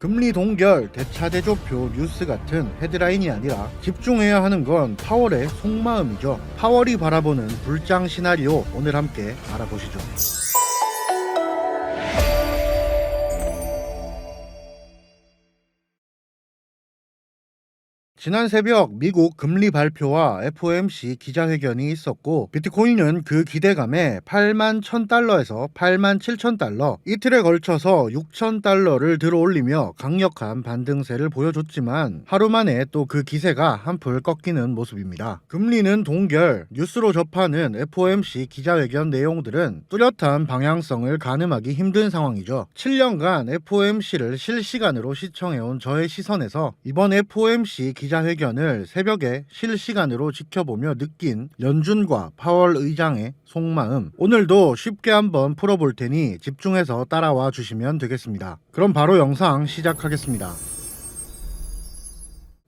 금리 동결, 대차대조표 뉴스 같은 헤드라인이 아니라 집중해야 하는 건 파월의 속마음이죠. 파월이 바라보는 불장 시나리오 오늘 함께 알아보시죠. 지난 새벽 미국 금리 발표와 FOMC 기자회견이 있었고 비트코인은 그 기대감에 8만 1000달러에서 8만 7000달러 이틀에 걸쳐서 6000달러를 들어올리며 강력한 반등세를 보여줬지만 하루 만에 또 그 기세가 한풀 꺾이는 모습입니다. 금리는 동결, 뉴스로 접하는 FOMC 기자회견 내용들은 뚜렷한 방향성을 가늠하기 힘든 상황이죠. 7년간 FOMC를 실시간으로 시청해온 저의 시선에서 이번 FOMC 기자회견 을 새벽에 실시간으로 지켜보며 느낀 연준과 파월 의장의 속마음 오늘도 쉽게 한번 풀어볼 테니 집중해서 따라와 주시면 되겠습니다. 그럼 바로 영상 시작하겠습니다.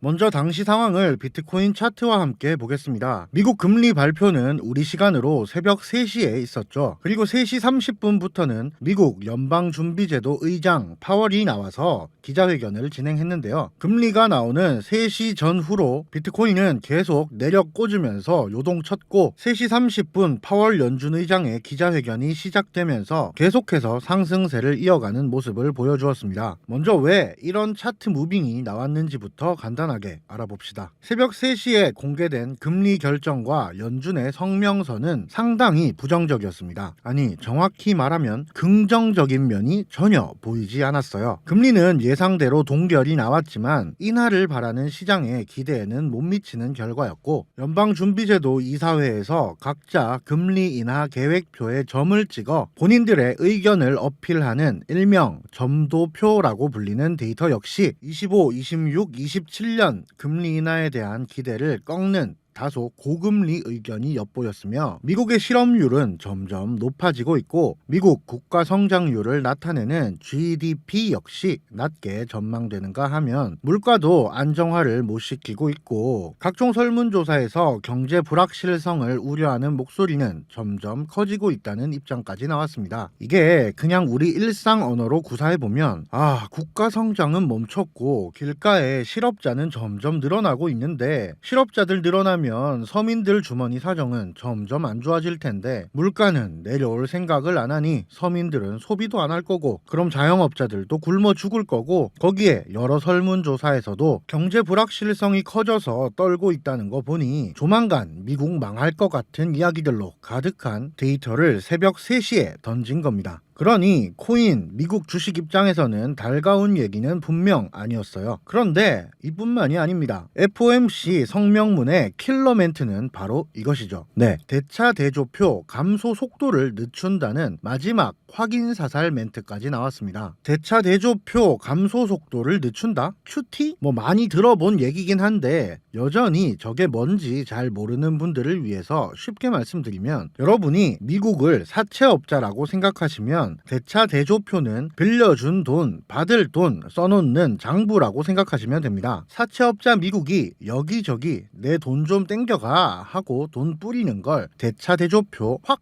먼저 당시 상황을 비트코인 차트와 함께 보겠습니다. 미국 금리 발표는 우리 시간으로 새벽 3시에 있었죠. 그리고 3시 30분부터는 미국 연방준비제도 의장 파월이 나와서 기자회견을 진행했는데요. 금리가 나오는 3시 전후로 비트코인은 계속 내력 꽂으면서 요동쳤고 3시 30분 파월 연준 의장의 기자회견이 시작되면서 계속해서 상승세를 이어가는 모습을 보여주었습니다. 먼저 왜 이런 차트 무빙이 나왔는지부터 간단하게 알아봅시다. 새벽 3시에 공개된 금리 결정과 연준의 성명서는 상당히 부정적이었습니다. 아니, 정확히 말하면 긍정적인 면이 전혀 보이지 않았어요. 금리는 예상대로 동결이 나왔지만 인하를 바라는 시장의 기대에는 못 미치는 결과였고 연방준비제도 이사회에서 각자 금리 인하 계획표에 점을 찍어 본인들의 의견을 어필하는 일명 점도표라고 불리는 데이터 역시 25, 26, 27년 금리 인하에 대한 기대를 꺾는 다소 고금리 의견이 엿보였으며 미국의 실업률은 점점 높아지고 있고 미국 국가 성장률을 나타내는 GDP 역시 낮게 전망되는가 하면 물가도 안정화를 못 시키고 있고 각종 설문조사에서 경제 불확실성을 우려하는 목소리는 점점 커지고 있다는 입장까지 나왔습니다. 이게 그냥 우리 일상 언어로 구사해 보면 아 국가 성장은 멈췄고 길가에 실업자는 점점 늘어나고 있는데 실업자들 늘어나면 서민들 주머니 사정은 점점 안 좋아질 텐데 물가는 내려올 생각을 안 하니 서민들은 소비도 안 할 거고 그럼 자영업자들도 굶어 죽을 거고 거기에 여러 설문조사에서도 경제 불확실성이 커져서 떨고 있다는 거 보니 조만간 미국 망할 것 같은 이야기들로 가득한 데이터를 새벽 3시에 던진 겁니다. 그러니 코인 미국 주식 입장에서는 달가운 얘기는 분명 아니었어요. 그런데 이뿐만이 아닙니다. FOMC 성명문의 킬러 멘트는 바로 이것이죠. 네, 대차 대조표 감소 속도를 늦춘다는 마지막 확인 사살 멘트까지 나왔습니다. 대차 대조표 감소 속도를 늦춘다? QT? 뭐 많이 들어본 얘기긴 한데 여전히 저게 뭔지 잘 모르는 분들을 위해서 쉽게 말씀드리면 여러분이 미국을 사채업자라고 생각하시면 대차 대조표는 빌려준 돈, 받을 돈 써놓는 장부라고 생각하시면 됩니다. 사채업자 미국이 여기저기 내 돈 좀 땡겨가 하고 돈 뿌리는 걸 대차 대조표 확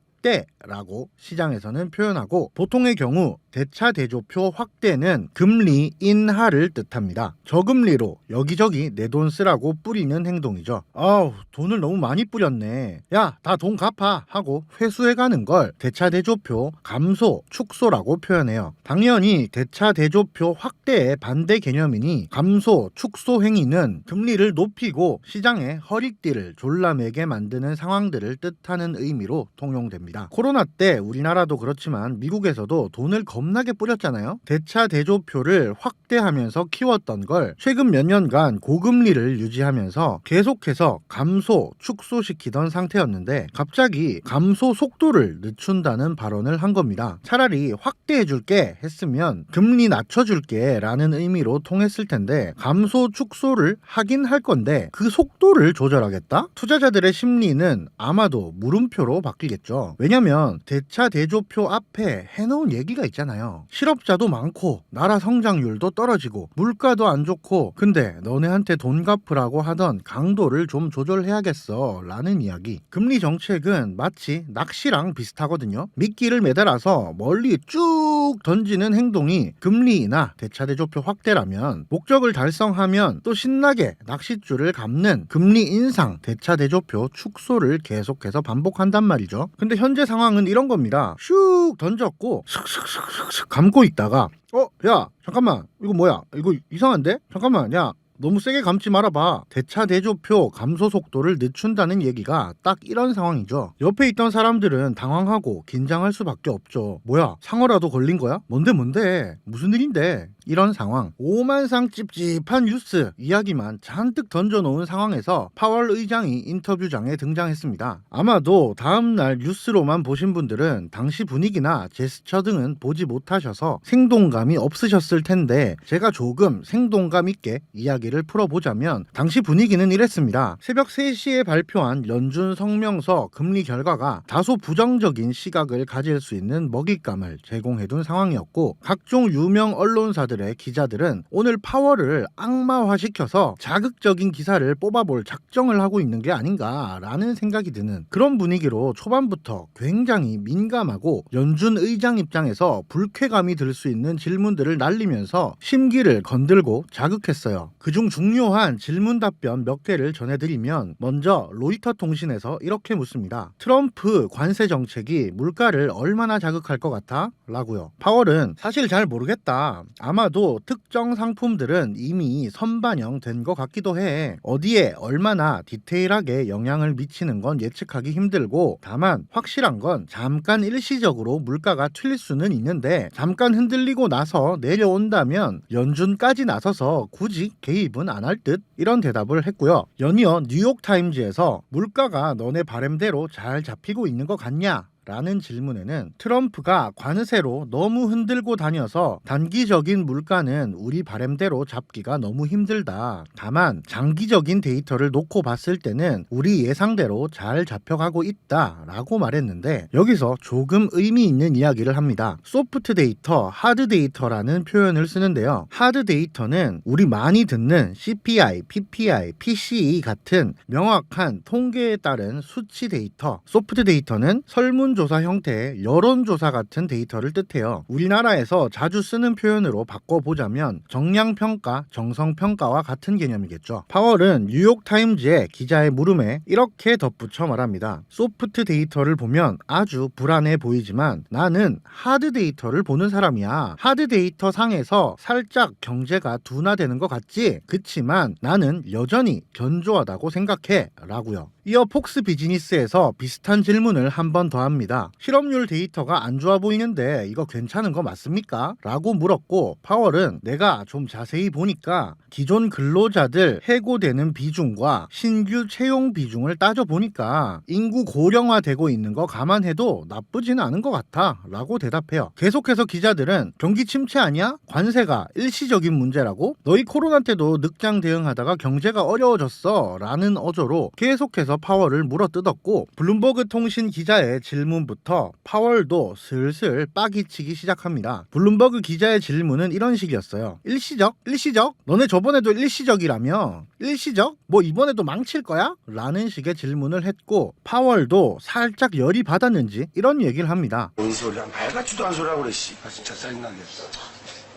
라고 시장에서는 표현하고 보통의 경우 대차 대조표 확대는 금리 인하를 뜻합니다. 저금리로 여기저기 내 돈 쓰라고 뿌리는 행동이죠. 아우 돈을 너무 많이 뿌렸네. 야 다 돈 갚아 하고 회수해가는 걸 대차 대조표 감소 축소라고 표현해요. 당연히 대차 대조표 확대의 반대 개념이니 감소 축소 행위는 금리를 높이고 시장의 허리띠를 졸라매게 만드는 상황들을 뜻하는 의미로 통용됩니다. 코로나 때 우리나라도 그렇지만 미국에서도 돈을 겁나게 뿌렸잖아요. 대차 대조표를 확대하면서 키웠던 걸 최근 몇 년간 고금리를 유지하면서 계속해서 감소, 축소시키던 상태였는데 갑자기 감소 속도를 늦춘다는 발언을 한 겁니다. 차라리 확대해줄게 했으면 금리 낮춰줄게 라는 의미로 통했을 텐데 감소, 축소를 하긴 할 건데 그 속도를 조절하겠다? 투자자들의 심리는 아마도 물음표로 바뀌겠죠. 왜냐면 대차 대조표 앞에 해놓은 얘기가 있잖아요. 실업자도 많고 나라 성장률도 떨어지고 물가도 안 좋고 근데 너네한테 돈 갚으라고 하던 강도를 좀 조절해야겠어 라는 이야기. 금리 정책은 마치 낚시랑 비슷하거든요. 미끼를 매달아서 멀리 쭉 던지는 행동이 금리나 대차대조표 확대라면 목적을 달성하면 또 신나게 낚싯줄을 감는 금리 인상, 대차대조표 축소를 계속해서 반복한단 말이죠. 근데 현재 상황은 이런 겁니다. 슉 던졌고 슥슥슥슥슥 감고 있다가 어, 야, 잠깐만. 이거 뭐야? 이거 이상한데? 잠깐만. 야, 너무 세게 감지 말아봐. 대차 대조표 감소 속도를 늦춘다는 얘기가 딱 이런 상황이죠. 옆에 있던 사람들은 당황하고 긴장할 수밖에 없죠. 뭐야? 상어라도 걸린 거야? 뭔데 뭔데? 무슨 일인데? 이런 상황. 오만상 찝찝한 뉴스 이야기만 잔뜩 던져놓은 상황에서 파월 의장이 인터뷰장에 등장했습니다. 아마도 다음날 뉴스로만 보신 분들은 당시 분위기나 제스처 등은 보지 못하셔서 생동감이 없으셨을 텐데 제가 조금 생동감 있게 이야기 를 풀어보자면 당시 분위기는 이랬습니다. 새벽 3시에 발표한 연준 성명서 금리 결과가 다소 부정적인 시각을 가질 수 있는 먹잇감을 제공해둔 상황이었고 각종 유명 언론사들의 기자들은 오늘 파월을 악마화시켜서 자극적인 기사를 뽑아볼 작정을 하고 있는 게 아닌가라는 생각이 드는 그런 분위기로 초반부터 굉장히 민감하고 연준 의장 입장에서 불쾌감이 들 수 있는 질문들을 날리면서 심기를 건들고 자극했어요. 그중 중요한 질문 답변 몇 개를 전해드리면 먼저 로이터 통신에서 이렇게 묻습니다. 트럼프 관세 정책이 물가를 얼마나 자극할 것 같아? 라고요. 파월은 사실 잘 모르겠다. 아마도 특정 상품들은 이미 선반영된 것 같기도 해. 어디에 얼마나 디테일하게 영향을 미치는 건 예측하기 힘들고 다만 확실한 건 잠깐 일시적으로 물가가 튈 수는 있는데 잠깐 흔들리고 나서 내려온다면 연준까지 나서서 굳이 개입 은 안 할 듯 이런 대답을 했고요. 연이어 뉴욕타임즈에서 물가가 너네 바램대로 잘 잡히고 있는 것 같냐? 라는 질문에는 트럼프가 관세로 너무 흔들고 다녀서 단기적인 물가는 우리 바램대로 잡기가 너무 힘들다. 다만 장기적인 데이터를 놓고 봤을 때는 우리 예상대로 잘 잡혀가고 있다. 라고 말했는데 여기서 조금 의미 있는 이야기를 합니다. 소프트 데이터, 하드 데이터라는 표현을 쓰는데요. 하드 데이터는 우리 많이 듣는 CPI, PPI, PCE 같은 명확한 통계에 따른 수치 데이터. 소프트 데이터는 설문 조사 형태의 여론조사 같은 데이터를 뜻해요. 우리나라에서 자주 쓰는 표현으로 바꿔보자면 정량평가, 정성평가와 같은 개념이겠죠. 파월은 뉴욕타임즈의 기자의 물음에 이렇게 덧붙여 말합니다. 소프트 데이터를 보면 아주 불안해 보이지만 나는 하드 데이터를 보는 사람이야. 하드 데이터 상에서 살짝 경제가 둔화되는 것 같지? 그치만 나는 여전히 견조하다고 생각해. 라고요. 이어 폭스 비즈니스에서 비슷한 질문을 한 번 더 합니다. 실업률 데이터가 안 좋아 보이는데 이거 괜찮은 거 맞습니까? 라고 물었고 파월은 내가 좀 자세히 보니까 기존 근로자들 해고되는 비중과 신규 채용 비중을 따져보니까 인구 고령화되고 있는 거 감안해도 나쁘지는 않은 것 같아 라고 대답해요. 계속해서 기자들은 경기 침체 아니야? 관세가 일시적인 문제라고? 너희 코로나 때도 늑장 대응하다가 경제가 어려워졌어 라는 어조로 계속해서 파월을 물어뜯었고 블룸버그 통신 기자의 질문 부터 파월도 슬슬 빠기치기 시작합니다. 블룸버그 기자의 질문은 이런 식이었어요. 일시적? 일시적? 너네 저번에도 일시적이라며? 일시적? 뭐 이번에도 망칠 거야? 라는 식의 질문을 했고 파월도 살짝 열이 받았는지 이런 얘기를 합니다. 뭔 소리야? 말 같지도 않은 소리라고 그래, 씨. 아, 진짜 짜증나겠어.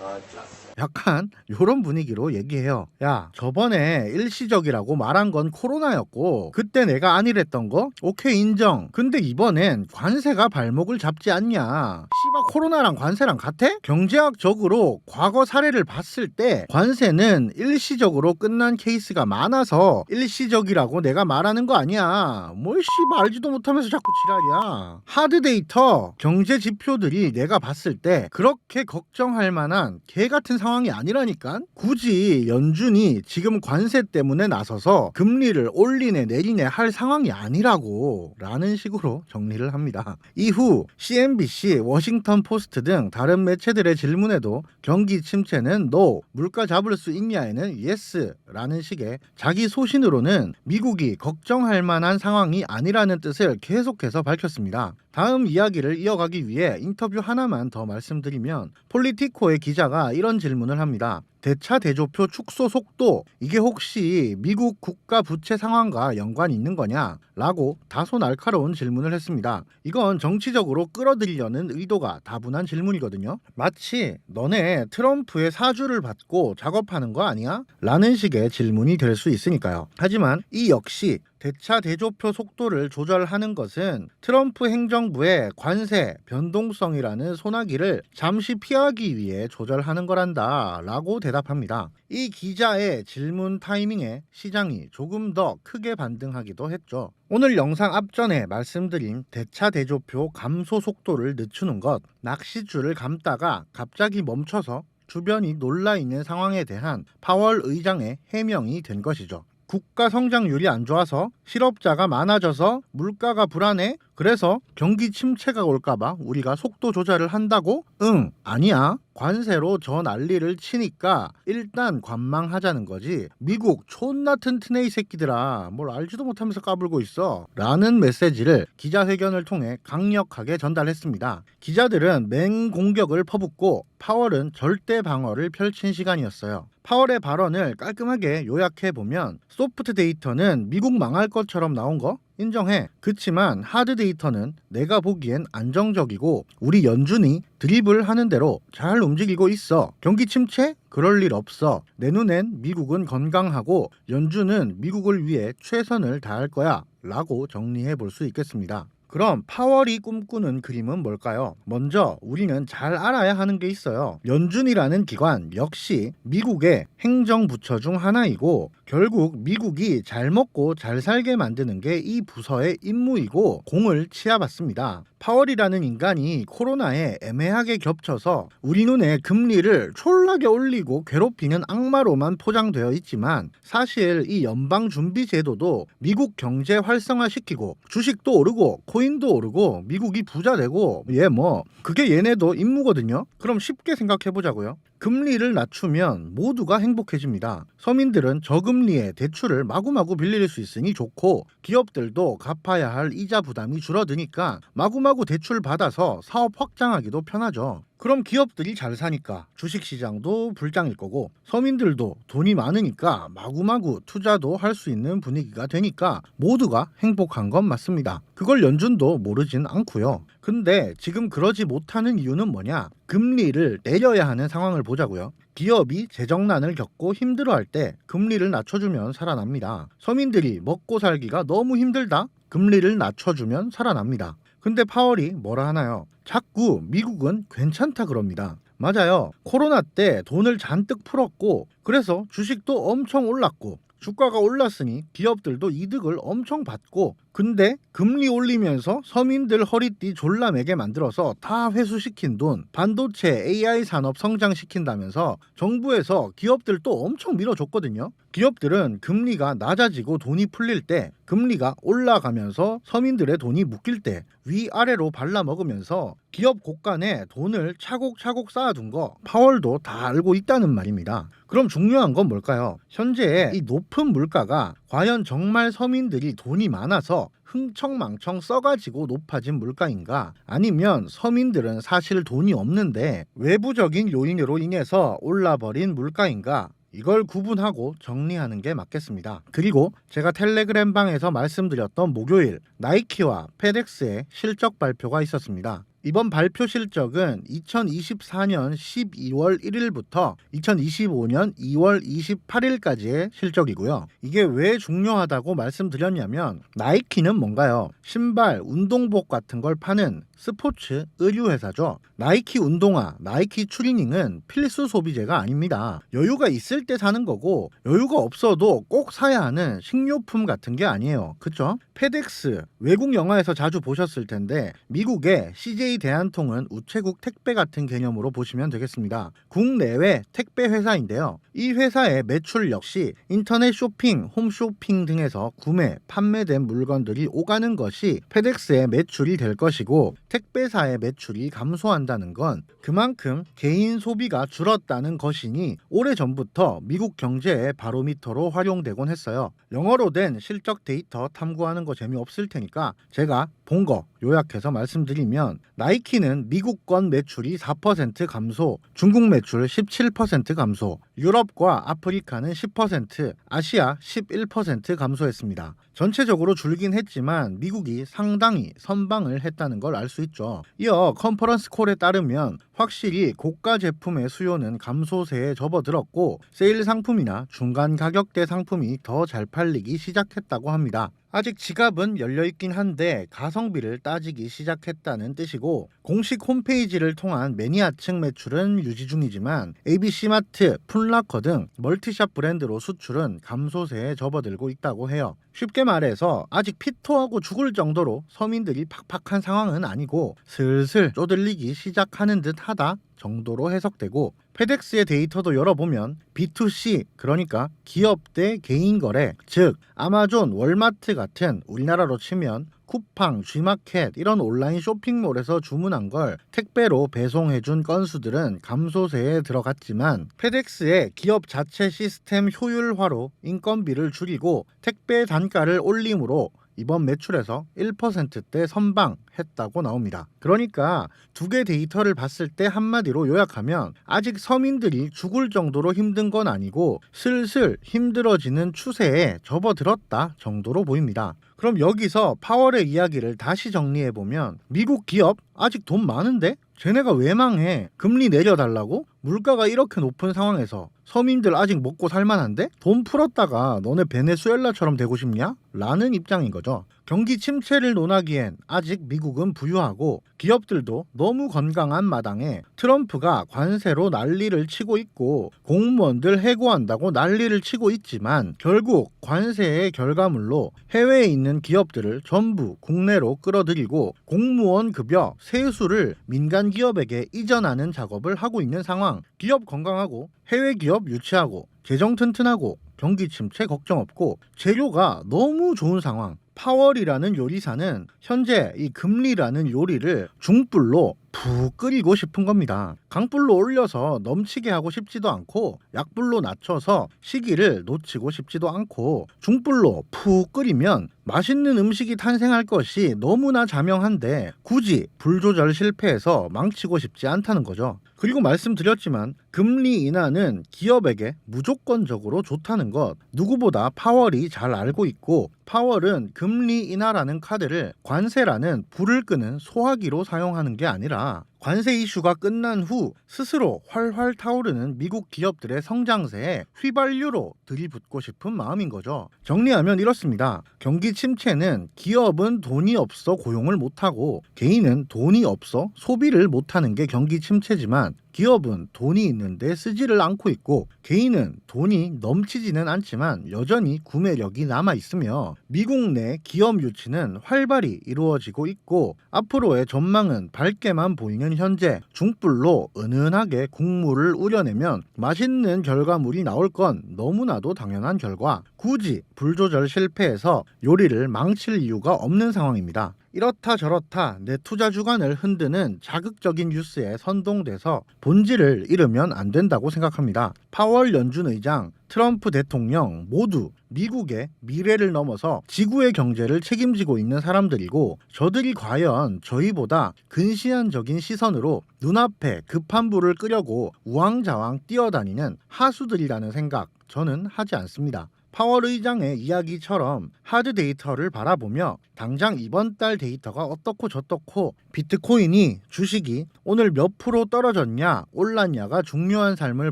아, 진짜. 약간 요런 분위기로 얘기해요. 야, 저번에 일시적이라고 말한 건 코로나였고 그때 내가 아니랬던 거? 오케이 인정. 근데 이번엔 관세가 발목을 잡지 않냐. 씨발 코로나랑 관세랑 같아? 경제학적으로 과거 사례를 봤을 때 관세는 일시적으로 끝난 케이스가 많아서 일시적이라고 내가 말하는 거 아니야. 뭘 씨발 알지도 못하면서 자꾸 지랄이야. 하드 데이터 경제 지표들이 내가 봤을 때 그렇게 걱정할 만한 개 같은 상황이 아니라니까. 굳이 연준이 지금 관세 때문에 나서서 금리를 올리네 내리네 할 상황이 아니라고 라는 식으로 정리를 합니다. 이후 CNBC, 워싱턴 포스트 등 다른 매체들의 질문에도 경기 침체는 no, 물가 잡을 수 있냐에는 yes라는 식의 자기 소신으로는 미국이 걱정할 만한 상황이 아니라는 뜻을 계속해서 밝혔습니다. 다음 이야기를 이어가기 위해 인터뷰 하나만 더 말씀드리면 폴리티코의 기자가 이런 질문을 합니다. 대차 대조표 축소 속도 이게 혹시 미국 국가 부채 상황과 연관이 있는 거냐? 라고 다소 날카로운 질문을 했습니다. 이건 정치적으로 끌어들이려는 의도가 다분한 질문이거든요. 마치 너네 트럼프의 사주를 받고 작업하는 거 아니야? 라는 식의 질문이 될 수 있으니까요. 하지만 이 역시 대차 대조표 속도를 조절하는 것은 트럼프 행정부의 관세 변동성이라는 소나기를 잠시 피하기 위해 조절하는 거란다 라고 대 답합니다. 이 기자의 질문 타이밍에 시장이 조금 더 크게 반등하기도 했죠. 오늘 영상 앞전에 말씀드린 대차 대조표 감소 속도를 늦추는 것, 낚시줄을 감다가 갑자기 멈춰서 주변이 놀라 있는 상황에 대한 파월 의장의 해명이 된 것이죠. 국가 성장률이 안 좋아서 실업자가 많아져서 물가가 불안해. 그래서 경기 침체가 올까봐 우리가 속도 조절을 한다고? 응, 아니야. 관세로 저 난리를 치니까 일단 관망하자는 거지. 미국 촌나 튼튼해 이 새끼들아. 뭘 알지도 못하면서 까불고 있어. 라는 메시지를 기자회견을 통해 강력하게 전달했습니다. 기자들은 맹공격을 퍼붓고 파월은 절대 방어를 펼친 시간이었어요. 파월의 발언을 깔끔하게 요약해 보면 소프트 데이터는 미국 망할 것처럼 나온 거 인정해. 그치만 하드 데이터는 내가 보기엔 안정적이고 우리 연준이 드립을 하는 대로 잘 움직이고 있어. 경기 침체? 그럴 일 없어. 내 눈엔 미국은 건강하고 연준은 미국을 위해 최선을 다할 거야. 라고 정리해 볼 수 있겠습니다. 그럼 파월이 꿈꾸는 그림은 뭘까요? 먼저 우리는 잘 알아야 하는 게 있어요. 연준이라는 기관 역시 미국의 행정부처 중 하나이고 결국 미국이 잘 먹고 잘 살게 만드는 게 이 부서의 임무이고 공을 치아받습니다. 파월이라는 인간이 코로나에 애매하게 겹쳐서 우리 눈에 금리를 촐라게 올리고 괴롭히는 악마로만 포장되어 있지만 사실 이 연방준비제도도 미국 경제 활성화시키고 주식도 오르고 코인도 오르고 미국이 부자 되고 얘 뭐 그게 얘네도 임무거든요. 그럼 쉽게 생각해 보자고요. 금리를 낮추면 모두가 행복해집니다. 서민들은 저금리에 대출을 마구마구 빌릴 수 있으니 좋고 기업들도 갚아야 할 이자 부담이 줄어드니까 마구마구 대출 받아서 사업 확장하기도 편하죠. 그럼 기업들이 잘 사니까 주식 시장도 불장일 거고 서민들도 돈이 많으니까 마구마구 투자도 할 수 있는 분위기가 되니까 모두가 행복한 건 맞습니다. 그걸 연준도 모르진 않고요. 근데 지금 그러지 못하는 이유는 뭐냐? 금리를 내려야 하는 상황을 보자고요. 기업이 재정난을 겪고 힘들어할 때 금리를 낮춰주면 살아납니다. 서민들이 먹고 살기가 너무 힘들다? 금리를 낮춰주면 살아납니다. 근데 파월이 뭐라 하나요? 자꾸 미국은 괜찮다 그럽니다. 맞아요. 코로나 때 돈을 잔뜩 풀었고, 그래서 주식도 엄청 올랐고, 주가가 올랐으니 기업들도 이득을 엄청 받고, 근데 금리 올리면서 서민들 허리띠 졸라 매게 만들어서 다 회수시킨 돈, 반도체 AI 산업 성장시킨다면서 정부에서 기업들 또 엄청 밀어줬거든요. 기업들은 금리가 낮아지고 돈이 풀릴 때, 금리가 올라가면서 서민들의 돈이 묶일 때 위아래로 발라먹으면서 기업 곳간에 돈을 차곡차곡 쌓아둔 거 파월도 다 알고 있다는 말입니다. 그럼 중요한 건 뭘까요? 현재 이 높은 물가가 과연 정말 서민들이 돈이 많아서 흥청망청 써가지고 높아진 물가인가? 아니면 서민들은 사실 돈이 없는데 외부적인 요인으로 인해서 올라버린 물가인가? 이걸 구분하고 정리하는 게 맞겠습니다. 그리고 제가 텔레그램 방에서 말씀드렸던 목요일 나이키와 페덱스의 실적 발표가 있었습니다. 이번 발표 실적은 2024년 12월 1일부터 2025년 2월 28일까지의 실적이고요. 이게 왜 중요하다고 말씀드렸냐면 나이키는 뭔가요? 신발, 운동복 같은 걸 파는 스포츠 의류 회사죠. 나이키 운동화, 나이키 추리닝은 필수 소비재가 아닙니다. 여유가 있을 때 사는 거고 여유가 없어도 꼭 사야 하는 식료품 같은 게 아니에요. 그쵸? 페덱스 외국 영화에서 자주 보셨을 텐데 미국의 CJ 대한통은 우체국 택배 같은 개념으로 보시면 되겠습니다. 국내외 택배 회사인데요. 이 회사의 매출 역시 인터넷 쇼핑, 홈쇼핑 등에서 구매, 판매된 물건들이 오가는 것이 페덱스의 매출이 될 것이고 택배사의 매출이 감소한다는 건 그만큼 개인 소비가 줄었다는 것이니 오래전부터 미국 경제의 바로미터로 활용되곤 했어요. 영어로 된 실적 데이터 탐구하는 거 재미없을 테니까 제가 본 거 요약해서 말씀드리면 나이키는 미국권 매출이 4% 감소, 중국 매출 17% 감소, 유럽과 아프리카는 10%, 아시아 11% 감소했습니다. 전체적으로 줄긴 했지만 미국이 상당히 선방을 했다는 걸 알 수 있죠. 이어 컨퍼런스 콜에 따르면 확실히 고가 제품의 수요는 감소세에 접어들었고 세일 상품이나 중간 가격대 상품이 더 잘 팔리기 시작했다고 합니다. 아직 지갑은 열려 있긴 한데 가성비를 따지기 시작했다는 뜻이고 공식 홈페이지를 통한 매니아층 매출은 유지 중이지만 ABC마트, 풋라커 등 멀티샵 브랜드로 수출은 감소세에 접어들고 있다고 해요. 쉽게 말해서 아직 피토하고 죽을 정도로 서민들이 팍팍한 상황은 아니고 슬슬 쪼들리기 시작하는 듯 하다 정도로 해석되고 페덱스의 데이터도 열어보면 B2C 그러니까 기업 대 개인 거래 즉 아마존, 월마트 같은 우리나라로 치면 쿠팡, G마켓 이런 온라인 쇼핑몰에서 주문한 걸 택배로 배송해준 건수들은 감소세에 들어갔지만 페덱스의 기업 자체 시스템 효율화로 인건비를 줄이고 택배 단가를 올림으로 이번 매출에서 1%대 선방했다고 나옵니다. 그러니까 두 개 데이터를 봤을 때 한마디로 요약하면 아직 서민들이 죽을 정도로 힘든 건 아니고 슬슬 힘들어지는 추세에 접어들었다 정도로 보입니다. 그럼 여기서 파월의 이야기를 다시 정리해 보면 미국 기업 아직 돈 많은데 쟤네가 왜 망해? 금리 내려달라고? 물가가 이렇게 높은 상황에서 서민들 아직 먹고 살만한데? 돈 풀었다가 너네 베네수엘라처럼 되고 싶냐? 라는 입장인 거죠. 경기 침체를 논하기엔 아직 미국은 부유하고 기업들도 너무 건강한 마당에 트럼프가 관세로 난리를 치고 있고 공무원들 해고한다고 난리를 치고 있지만 결국 관세의 결과물로 해외에 있는 기업들을 전부 국내로 끌어들이고 공무원 급여 세수를 민간 기업에게 이전하는 작업을 하고 있는 상황. 기업 건강하고 해외 기업 유치하고 재정 튼튼하고 경기 침체 걱정 없고 재료가 너무 좋은 상황. 파월이라는 요리사는 현재 이 금리라는 요리를 중불로 푹 끓이고 싶은 겁니다. 강불로 올려서 넘치게 하고 싶지도 않고 약불로 낮춰서 시기를 놓치고 싶지도 않고 중불로 푹 끓이면 맛있는 음식이 탄생할 것이 너무나 자명한데 굳이 불 조절 실패해서 망치고 싶지 않다는 거죠. 그리고 말씀드렸지만 금리 인하는 기업에게 무조건적으로 좋다는 것 누구보다 파월이 잘 알고 있고 파월은 금리 인하라는 카드를 관세라는 불을 끄는 소화기로 사용하는 게 아니라 관세 이슈가 끝난 후 스스로 활활 타오르는 미국 기업들의 성장세에 휘발유로 들이붓고 싶은 마음인 거죠. 정리하면 이렇습니다. 경기 침체는 기업은 돈이 없어 고용을 못하고 개인은 돈이 없어 소비를 못하는 게 경기 침체지만 기업은 돈이 있는데 쓰지를 않고 있고 개인은 돈이 넘치지는 않지만 여전히 구매력이 남아 있으며 미국 내 기업 유치는 활발히 이루어지고 있고 앞으로의 전망은 밝게만 보이는 현재 중불로 은은하게 국물을 우려내면 맛있는 결과물이 나올 건 너무나도 당연한 결과 굳이 불 조절 실패해서 요리를 망칠 이유가 없는 상황입니다. 이렇다 저렇다 내 투자 주관을 흔드는 자극적인 뉴스에 선동돼서 본질을 잃으면 안 된다고 생각합니다. 파월 연준 의장, 트럼프 대통령 모두 미국의 미래를 넘어서 지구의 경제를 책임지고 있는 사람들이고 저들이 과연 저희보다 근시안적인 시선으로 눈앞에 급한 불을 끄려고 우왕좌왕 뛰어다니는 하수들이라는 생각 저는 하지 않습니다. 파월 의장의 이야기처럼 하드 데이터를 바라보며 당장 이번 달 데이터가 어떻고 저떻고 비트코인이 주식이 오늘 몇 프로 떨어졌냐 올랐냐가 중요한 삶을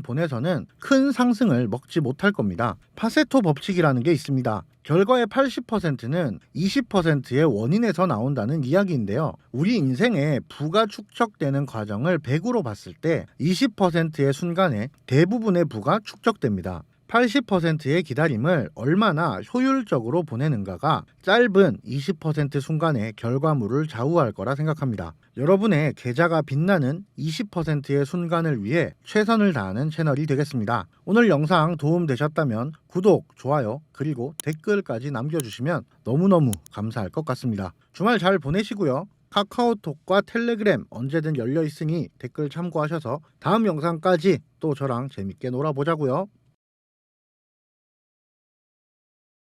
보내서는 큰 상승을 먹지 못할 겁니다. 파세토 법칙이라는 게 있습니다. 결과의 80%는 20%의 원인에서 나온다는 이야기인데요. 우리 인생에 부가 축적되는 과정을 100으로 봤을 때 20%의 순간에 대부분의 부가 축적됩니다. 80%의 기다림을 얼마나 효율적으로 보내는가가 짧은 20% 순간의 결과물을 좌우할 거라 생각합니다. 여러분의 계좌가 빛나는 20%의 순간을 위해 최선을 다하는 채널이 되겠습니다. 오늘 영상 도움되셨다면 구독, 좋아요, 그리고 댓글까지 남겨주시면 너무너무 감사할 것 같습니다. 주말 잘 보내시고요. 카카오톡과 텔레그램 언제든 열려 있으니 댓글 참고하셔서 다음 영상까지 또 저랑 재밌게 놀아보자고요.